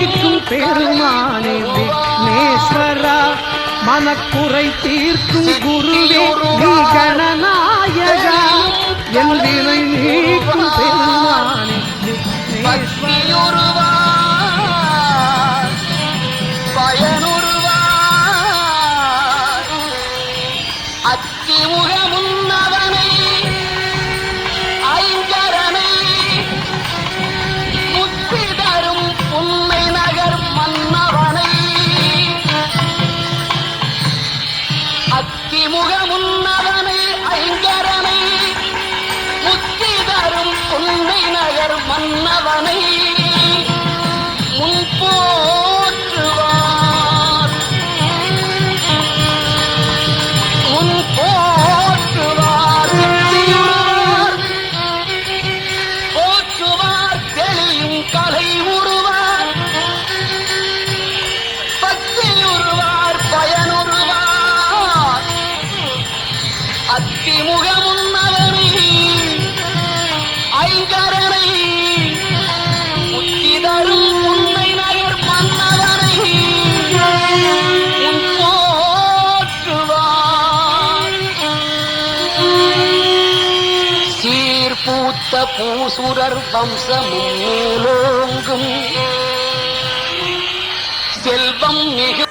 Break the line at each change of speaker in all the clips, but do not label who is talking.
தீர்க்கும் பெருமானே விக்னேஸ்வரா மனக்குறை தீர்க்கும் குருவே நீ கணநாயகா என் வினை பெருமானே விக்னேஸ்வரா.
அவனை பூத்த பூசுரர் வம்சமும் நூலோங்கும் செல்வம் மிகு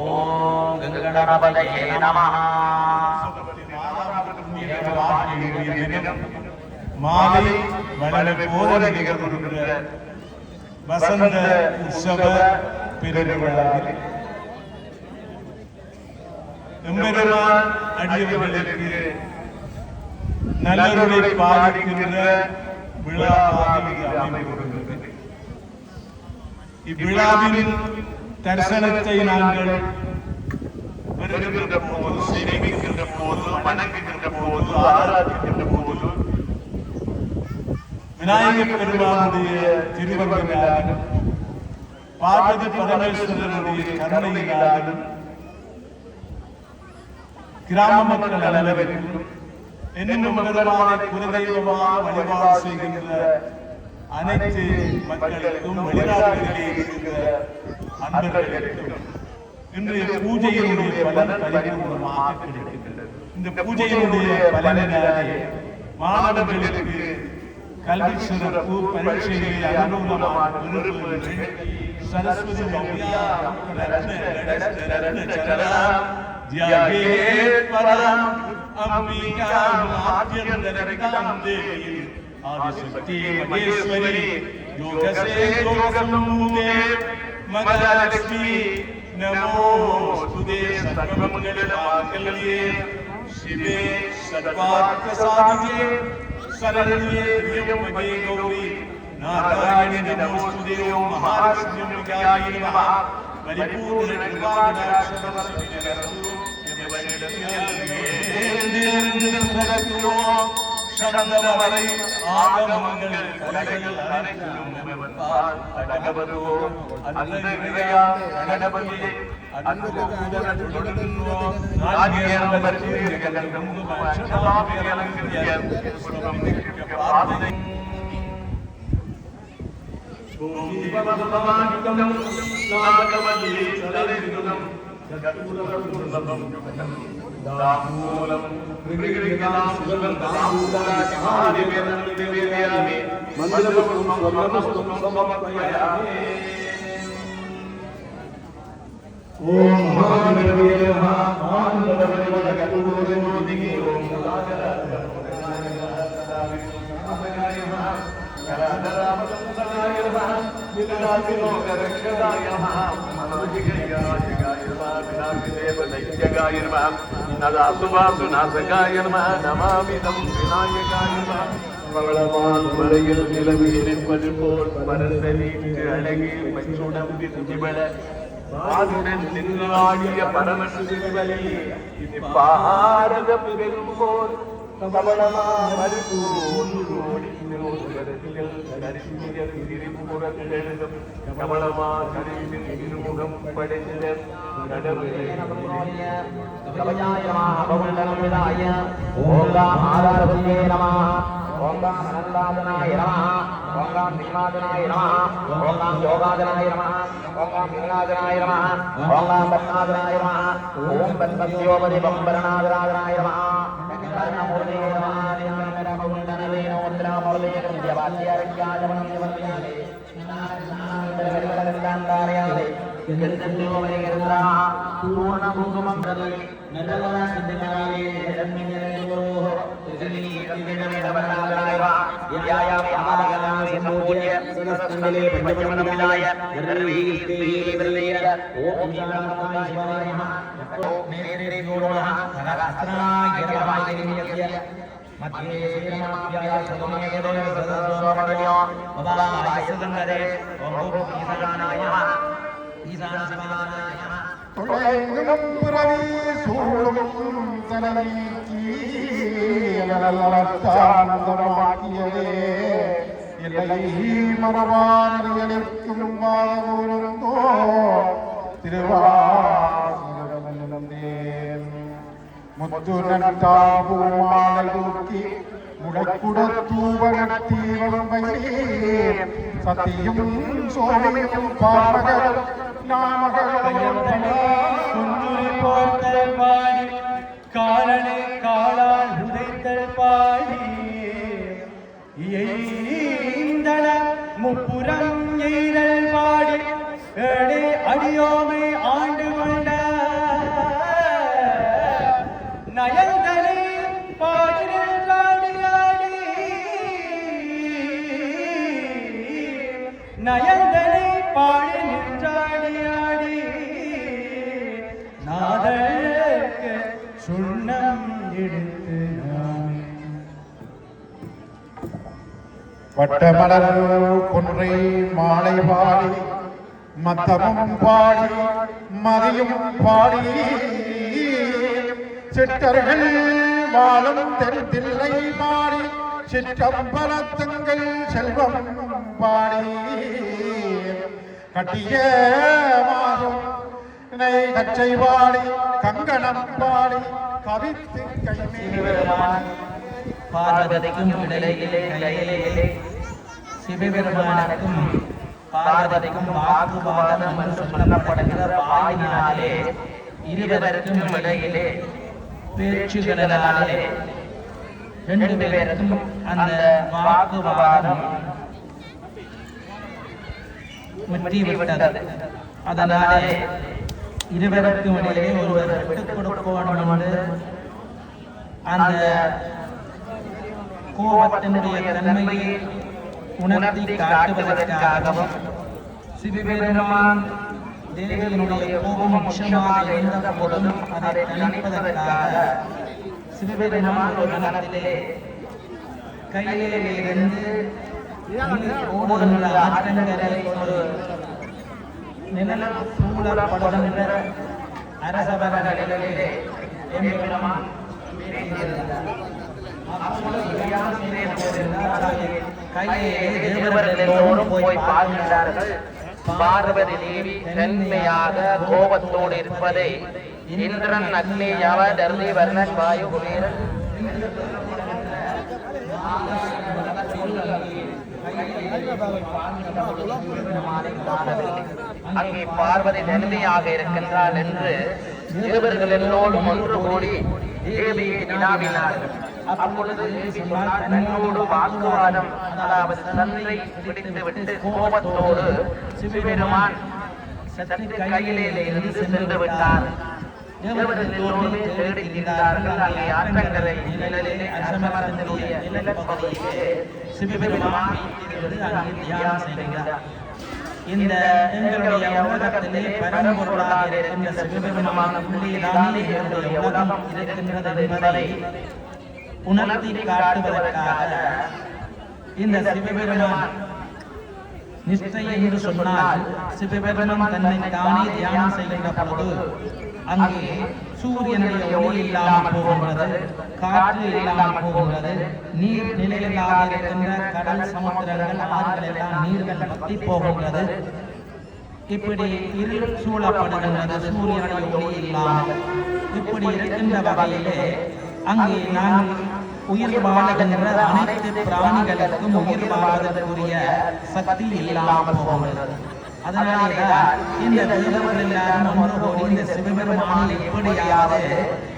ஓம் கங்கணபதயே நமः
மாலை வளர போல நிகழ்கின்ற வசந்த உற்சவ பெருவிழாவில் எம்பெருமான் அடியவர்களுக்கு நல்லருளை பாதிக்கின்ற விழாவாக இது அமைந்திருக்கிறது இவ்விழாவின் தரிசனத்தை நாங்கள் வருகின்ற போது சேமிக்கின்ற போது வணங்குகின்ற போது ஆராதிக்கின்ற போது விநாயகப் பெருமானுடைய திருவங்கனாலும் பார்வதி பரமேஸ்வரனுடைய கருணையினாலும் கிராம மக்கள் அனைவருக்கும் என்னும் பெருமானை குலதெய்வமாக வழிபாடு செய்கின்ற அனைத்து மக்களுக்கும் வெளிநாடுகளிலே இருக்கிற அன்பர்களுக்கும் இன்றைய பூஜையினுடைய பலன் பரிபூர்ணமாக கிடைக்கின்றது. இந்த பூஜையினுடைய பலனினாலே மாணவர்களுக்கு கல்வி சிறப்பு பரீட்சைகளில் அனுகூலமான விருப்பங்கள் சரஸ்வதி மௌலியா ரத்ன ரத்ன ரத்ன சரணா பரம் அம்பிகா ஆத்யந்தரகாம் தேவி ಆದಿಶಕ್ತಿಯೇ ಮಹೇಶ್ವರಿ ಯೋಗಸೇ ಯೋಗಸಂಭೂತೆ ಮಹಾಲಕ್ಷ್ಮಿ ನಮೋ ಸ್ತುತೆ ಸರ್ವಮಂಗಲ ಮಾಂಗಲ್ಯೇ ಶಿವೆ ಸರ್ವಾರ್ಥ ಸಾಧಿಕೆ ಶರಣ್ಯೇ ತ್ರ್ಯಂಬಕೆ ಗೌರಿ ನಾರಾಯಣಿ ನಮೋಸ್ತುತೆ ಓಂ ಮಹಾಲಕ್ಷ್ಮಿ ಅಂಬಿಕಾಯೈ ನಮಃ ಪರಿಪೂರ್ಣ ಕೃಪಾಕಟಾಕ್ಷ சடந்தவரை ஆகமங்கள் கலைகள் அனைத்திலும் எவர்பால் அடங்கவதோ அந்த நிறையா கணபதியை அன்பு கூதலுடன் நாடியேறம் பற்றி எங்கள் கங்கு அச்சலாமி அலங்கிய சுகம் நிற்க பிரார்த்தனை ஓம் சமர்ப்பயாமி ஓம் மகாகணபதியே நமः ஆனந்தவரவர கற்பூரமோதிகி ஓம் நமாமிதம் பவளமான் மலையில் நிலவில் இருப்பது போல் பரந்த நீட்டு அழகி மச்சுடம்பி திபல பாதுடன் நின்று ஆடிய பரமன் திருவலி இது பாரத கோடி கமலமா கருவின் படைத்த கடவுளை
ஆதாரபதியே நமः ஓம் அனந்தாதனாய நமः ஓம் பீமாதனாய நமः ஓம் யோகாதனாய நமः ஓம் காம் பத்மாதனாய ஓம் பம்பரநாதராதனாய എന്തെല്ലോ വരികല്ല പൂർണ്ണ കുങ്കുമം പ്രതി
നല്ലതാ സിദ്ധനായി മധ്യേ ശ്രീരമാഭ്യായ സദോമേതേ സദോമണയോ മമ വായുസംഗതേ ഓം ഭൂപീസകാനായ ാനന്ദമാക്കിയതേ മറവാനറിയലും വാഴമൂലോ മുത്തുനൂക്കി മുടക്കുടത്തൂവനത്തീവളം സത്യം സോമയും
പാമകരം போர்த்தல் பாடி காலனே காலால் உதைத்தல் பாடி இயைந்தன முப்புறம் எய்தல் பாடி. அடியோமை ஆண்டு
பட்டமலர் கொன்றை மாலை பாடி மத்தமும் பாடி மதியும் பாடி. சிட்டர்கள் வாழும் தெருத்தில்லை பாடி சிற்றம்பலத்துங்கள் செல்வம் பாடி. கட்டிய மாதம் கச்சை பாடி கங்கணம் பாடி கவித்து கைமேல்.
பார்வதிக்கும் இடையிலே கையிலே சிவபெருமானுக்கும் பார்வதிக்கும் வாக்குவாதம் என்று சொல்லப்படுகிற வாயினாலே இருவருக்கும் இடையிலே பேச்சுகளினாலே ரெண்டு பேருக்கும் அந்த வாக்குவாதம் முற்றிவிட்டது அதனாலே இருவருக்கும் இடையிலே ஒருவர் விட்டுக் கொடுக்கணும் என்று அந்த கோபத்தினுடைய தன்மையை உணர்த்தி காட்டுவதற்காகவும் சிவபெருமான் தேவியினுடைய கோபம் உச்சமாக இருந்த பொழுதும் அதை நினைப்பதற்காக சிவபெருமான் ஒரு மனத்திலே கையிலிருந்து நீர் ஓடுகின்ற ஆற்றங்கரை ஒரு நிழல் சூழப்படுகின்ற அரசவர்களிலே எம்பெருமான் பேசியிருந்தார்
தேவர்கள் எல்லோரும் போய் பார்க்கிறார்கள். பார்வதி தேவி தன்மையாக கோபத்தோடு இருப்பதை இந்திரன் அக்னி யவ தர்தி வர்ணன் வாயு குபேரன் அங்கே பார்வதி தனிமையாக இருக்கின்றாள் என்று தேவர்கள் எல்லோரும் ஒன்று கூடி தேவியை வினாவினார்கள் அப்பொழுது தன்னோடு வாக்குவாதம் அதாவது சந்தை பிடித்துவிட்டு கோபத்தோடு சிவபெருமான் சற்று கையிலே இருந்து சென்று விட்டார். அங்கே ஆற்றங்கரை நிழலிலே அரசமரத்தினுடைய சிவபெருமான் அங்கே தியானம் செய்கிறார்.
இந்த எங்களுடைய உலகத்திலே பரம்பொருளாக இருக்கின்ற சிவபெருமான எங்களுடைய உலகம் இருக்கின்றது என்பதை உணர்த்தி காட்டுவதற்காக இந்த சிவபெருமான் நிஷ்டை என்று சொன்னால் சிவபெருமான் தன்னை தானே தியானம் செய்கின்ற பொழுது அங்கே சூரியனுடைய ஒளி இல்லாமல் போகின்றது காற்று இல்லாமல் போகின்றது நீர் நிலையில்லாத இருக்கின்ற கடல் சமுத்திரங்கள் ஆறுகள் எல்லாம் நீர்கள் பத்தி போகின்றது. இப்படி இருள் சூழப்படுகின்றது சூரியனுடைய ஒளி இல்லாமல். இப்படி இருக்கின்ற வகையிலே அங்கே நான் உயிர் வாழுகின்ற அனைத்து பிராணிகளுக்கும் உயிர் வாழ்வதற்குரிய சக்தி இல்லாமல் போகிறது அதனாலேதான் இந்த தேவர்கள் எல்லாரும் ஒன்று கூடி இந்த சிவபெருமானை எப்படியாவது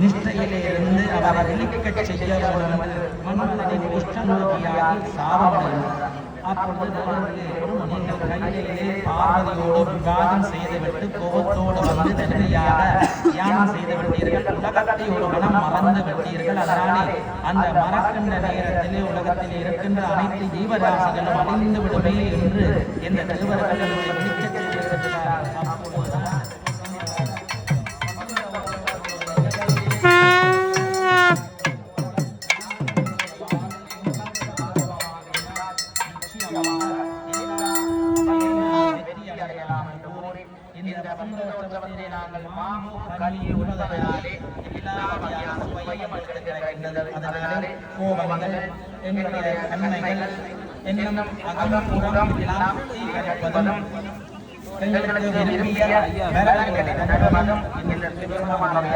நிஷ்டையிலே இருந்து அவரை விழிக்கச் செய்ய வேண்டும் மன்மதனின் அப்பொழுது தேவர்களே, நீங்கள் கையிலே பார்வதியோடு விவாதம் செய்துவிட்டு கோபத்தோடு வந்து தனிமையாக தியானம் செய்து விட்டீர்கள் உலகத்தை ஒரு மனம் மறந்து விட்டீர்கள் அதனாலே அந்த மறக்கின்ற நேரத்திலே உலகத்தில் இருக்கின்ற அனைத்து ஜீவராசிகளும் அழிந்து விடுமே என்று இந்த தேவர்கள் கல்வி எல்லா வகையான சுவையும் கிடைக்கின்றது அதனாலே கோபங்கள் எங்களுடைய என்னும் எல்லாம் தீர்ப்பதும் எங்களுக்கு விரும்பிய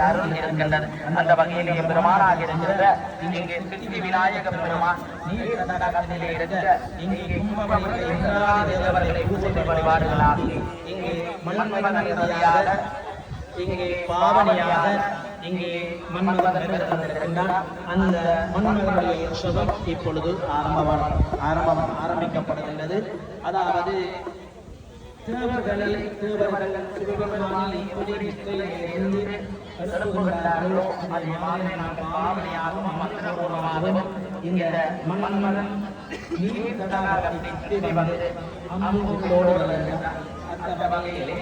அருள் இருக்கின்றது அந்த வகையிலே பெருமானாக இருக்கின்ற இங்கே சித்தி விநாயக பெருமான் நீர் தடாகத்திலே
இங்கே கும்பவழிகளை தேவர்களை பூஜை வழிபாடுகளாக இங்கே மண்மகன் இங்கே பாவனையாக இங்கே மன்மதன் அந்த மன்மதனுடைய உற்சவம் இப்பொழுது ஆரம்பமான ஆரம்பம் ஆரம்பிக்கப்படுகின்றது. அதாவது தேவர்களில் தேவர்கள் சிவபெருமானை உதவியிலிருந்து அது மாதிரி நாம் பாவனையாகவும் மந்திரபூர்வமாகவும் இந்த மன்மதன் நீர் தடாகத்தை வந்து அம்புகளோடு அந்த வகையிலே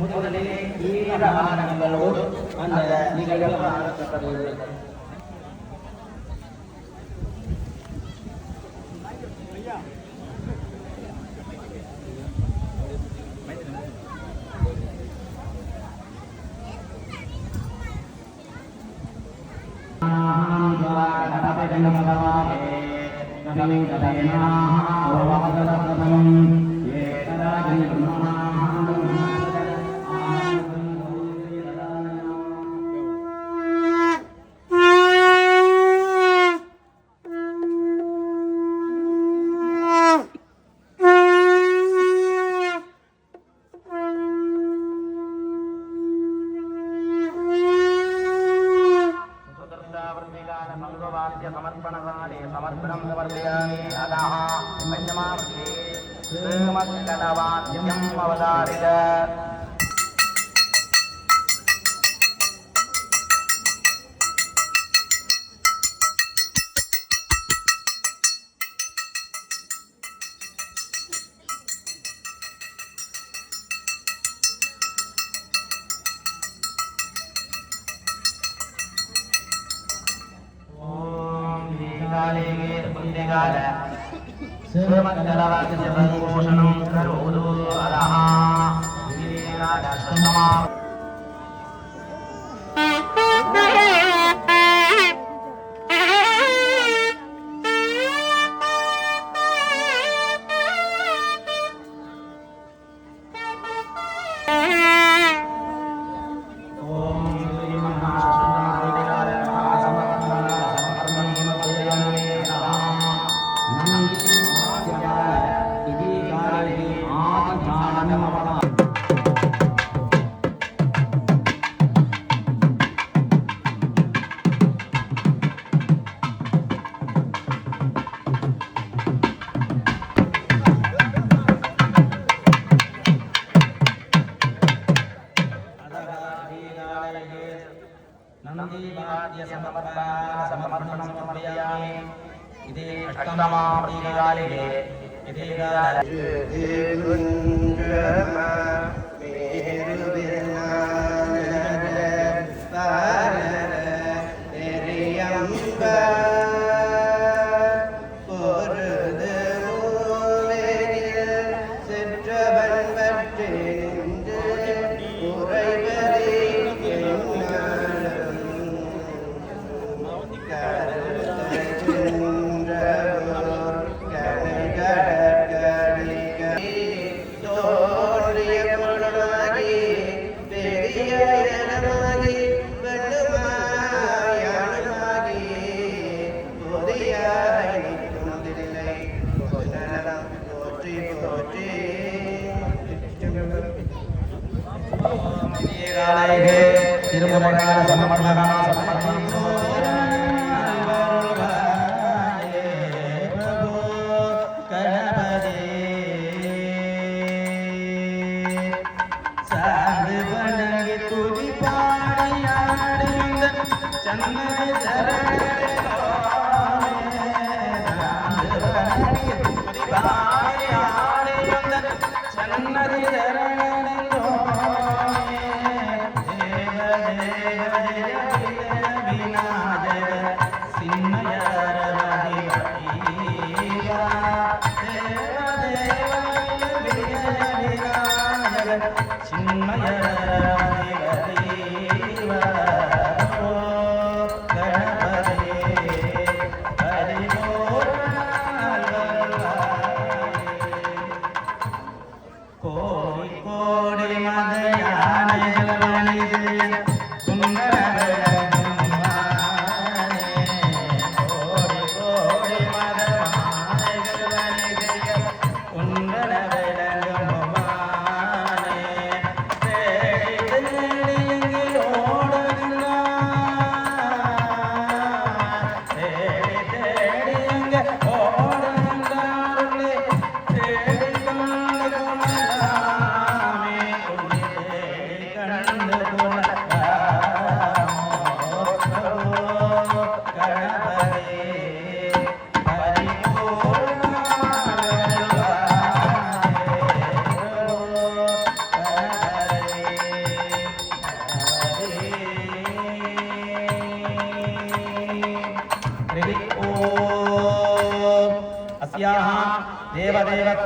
முதலிலே ஈரவாகனங்களோடு அந்த நிகழ்வு ஆரம்பிக்கப்படுகிறது
समर्पणकाले ಶ್ರೀನಿಗಾರ ಸುಮಂಗಲವಾದ ಜಗನ್ಮೋಷಣಂ ಕರೋದು ಅರಹ ಶ್ರೀನಿಗಾರ ಸಮಾಪ್ತ
சாது வணங்கி துதி பாடையாடுந்த சன்னதி சன்னதி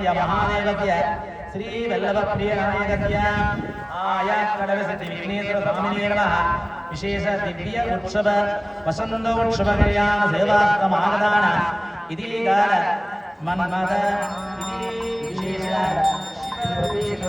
శ్రీవల్లభప్రియ మహాదేవస్య శ్రీ వల్లభప్రియ నాయకస్య ఆయా కడవసతి విఘ్నేశ్వర స్వామినే నమః. విశేష దివ్య ఉత్సవ వసంత ఉత్సవ కళ్యాణ సేవాస్తం ఇది గాన మన్మద విశేష
ప్రవేశ